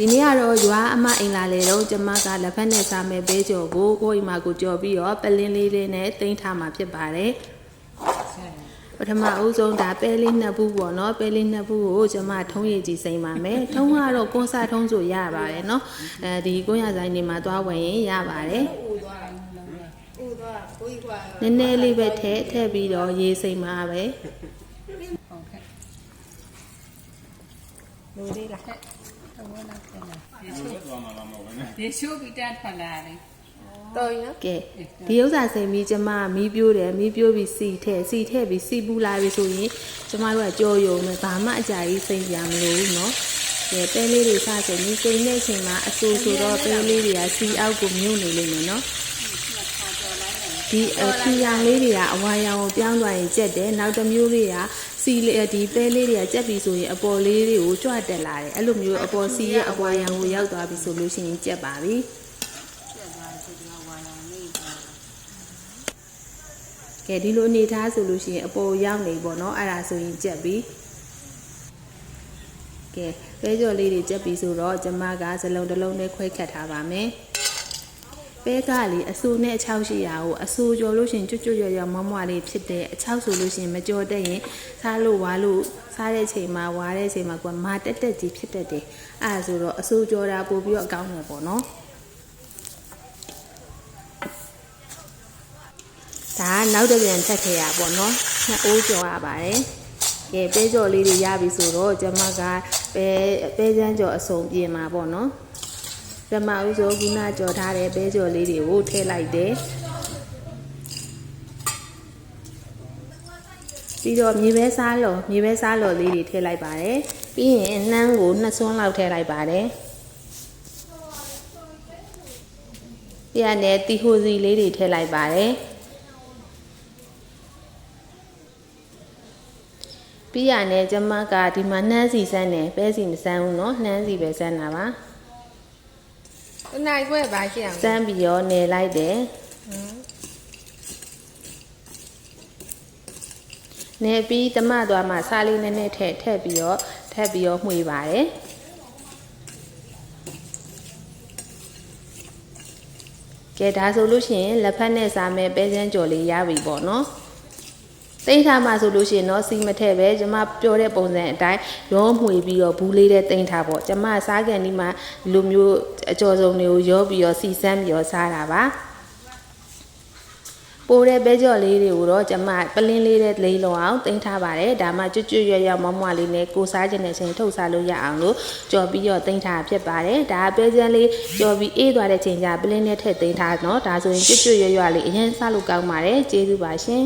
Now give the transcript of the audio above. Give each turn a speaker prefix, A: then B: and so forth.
A: ဒီနေ့ကတော့ရွာအမအိမ်လာလေတော့ကျမကလက်ဖက်နဲ့စားမဲ့ပဲကြော်ကိုကိုယ့်အိမ်မှာကိုကြော်ပြီးတော့ပလင်းလေးလေးနဲ့တင်ထားမှာဖြစ်ပါတယ်ပထမအဦးဆုံးဒါပဲလေးနှစ်ဘူးပေါ့နော်ပဲလေးနှစ်ဘူးကိုကျမထုံးရည်ကြည့်စိမ့်ပါမယ်ထုံးကတော့ကိုယ်စားထုံးဆိုရပါတယ်နော်အဲဒီကိုရဆိုင်နေမှာသွားဝင်ရင်ရပါတယ်
B: ဥသွားတယ်လုံးဝဥသွားကိုကြီးကွာ
A: နည်းနည်းလေးပဲထည့်ထည့်ပြီးတော့ရေးစိမ့်ပါပဲ
B: ဟုတ်ကဲ့လူလေးလားဟဲ့တော့ဝင်လာတယ်လား ဒီချိုးဒီချိုးပြီးတတ်ဖလာတယ်တော်ရင်
A: ကဲဒီဥစ္စာစိမ့်ပြီးကျမမီးပြိုးတယ်မီးပြိုးပြီးစီထည့်စီထည့်ပြီးစီပူလာပြီဆိုရင်ကျမတို့ကကြော်ယုံမယ်ဘာမှအကြာကြီးစိမ့်ပြမလို့ဘူးနော်ကဲပဲလေးတွေစစိမ့်ပြီးစိမ့်တဲ့အချိန်မှာအဆူဆိုတော့ပဲလေးတွေကစီအောက်ကိုမြုပ်နေလိမ့်မယ်နော် ဒီအခီရောင်လေးတွေကအဝါရောင်ကိုပြောင်းသွားရင်ကြက်တယ်နောက်တစ်မျိုးတွေကစီလေးဒီပဲလေးတွေကကြက်ပြီဆိုရင်အပေါ်လေးတွေကိုကြွတက်လာတယ်အဲ့လိုမျိုးအပေါ်စီရဲ့အဝါရောင်ကိုရောက်သွားပြီဆိုလို့ရှိရင်ကြက်ပါပြီကဲဒီလိုအနေထားဆိုလို့ရှိရင်အပေါ်ရောက်နေပေါ့နော်အဲ့ဒါဆိုရင်ကြက်ပြီကဲပဲကြော်လေးတွေကြက်ပြီဆိုတော့ကျမကစလုံးတစ်လုံးနဲ့ခွဲခတ်ထားပါမယ် ပဲကလေအဆူနဲ့အချောက်ရှိရာကိုအဆူကြော်လို့ရှိရင်ကျွတ်ကျွတ်ရွရွမွားမွားလေးဖြစ်တယ်အချောက်ဆိုလို့ရှိရင်မကြော်တတ်ရင်စားလို့ဝါလို့စားတဲ့ချိန်မှာဝါတဲ့ချိန်မှာကမာတက်တက်ကြီးဖြစ်တတ်တယ်အဲ့ဒါဆိုတော့အဆူကြော်တာပို့ပြီးတော့အကောင်းတယ်ပေါ့နော်ဒါကနောက်တစ်ပြန်ချက်ခဲ့ရပါတော့နှစ်အိုးကြော်ရပါတယ်ကဲပဲကြော်လေးတွေရပြီဆိုတော့ကျမကပဲပဲချမ်းကြော်အစုံပြင်มาပေါ့နော် ဓမ္မဥဆိုခုနကြော်ထားတဲ့ပဲကြော်လေးတွေကိုထည့်လိုက်တယ်ပြီးတော့မြေပဲစားလော်မြေပဲစားလော်လေးတွေထည့်လိုက်ပါတယ်ပြီးရင်နှမ်းကိုနှစ်စွန်းလောက်ထည့်လိုက်ပါတယ်ပြီးရတဲ့တီဟိုစီလေးတွေထည့်လိုက်ပါတယ် ပြီးရနဲ့ကျမကဒီမှာနှမ်းစီစမ်းတယ်ပဲစီမစမ်းဘူးเนาะနှမ်းစီပဲစမ်းတာပါ
B: တနိုင်ခွဲပါရှိအောင်
A: စမ်းပြီးတော့နယ်လိုက်တယ်နယ်ပြီးတမသွားမှစားလေးနည်းနည်းထည့်ထည့်ပြီးတော့ထည့်ပြီးတော့မှွေပါတယ်ကဲဒါဆိုလို့ရှိရင်လက်ဖက်နဲ့စားမဲ့ပဲစမ်းကြော်လေးရပြီပေါ့နော် တိတ်ထားမှဆိုလို့ရှိရင်တော့စီမထည့်ပဲကျမပြောတဲ့ပုံစံအတိုင်းရောမှွေပြီးတော့ဘူးလေးတဲ့တိတ်ထားပေါ့ကျမစားကန်ဒီမှာလူမျိုးအကျော်စုံတွေကိုရောပြီးတော့စီစမ်းပြီးတော့စားတာပါပိုးတဲ့ပဲကြော်လေးတွေကိုတော့ကျမပလင်းလေးတဲ့လေးလုံးအောင်တင်ထားပါတယ်ဒါမှကျွတ်ကျွတ်ရွရွမွားမွားလေးနဲ့ကိုစားခြင်းနဲ့ချိန်ထုတ်စားလို့ရအောင်လို့ကြော်ပြီးတော့တင်ထားဖြစ်ပါတယ်ဒါပဲကျန်းလေးကြော်ပြီးအေးသွားတဲ့ချိန်ကျပလင်းနဲ့ထည့်တင်ထားเนาะဒါဆိုရင်ကျွတ်ကျွတ်ရွရွလေးအရင်စားလို့ကောင်းပါတယ်ကျေးဇူးပါရှင်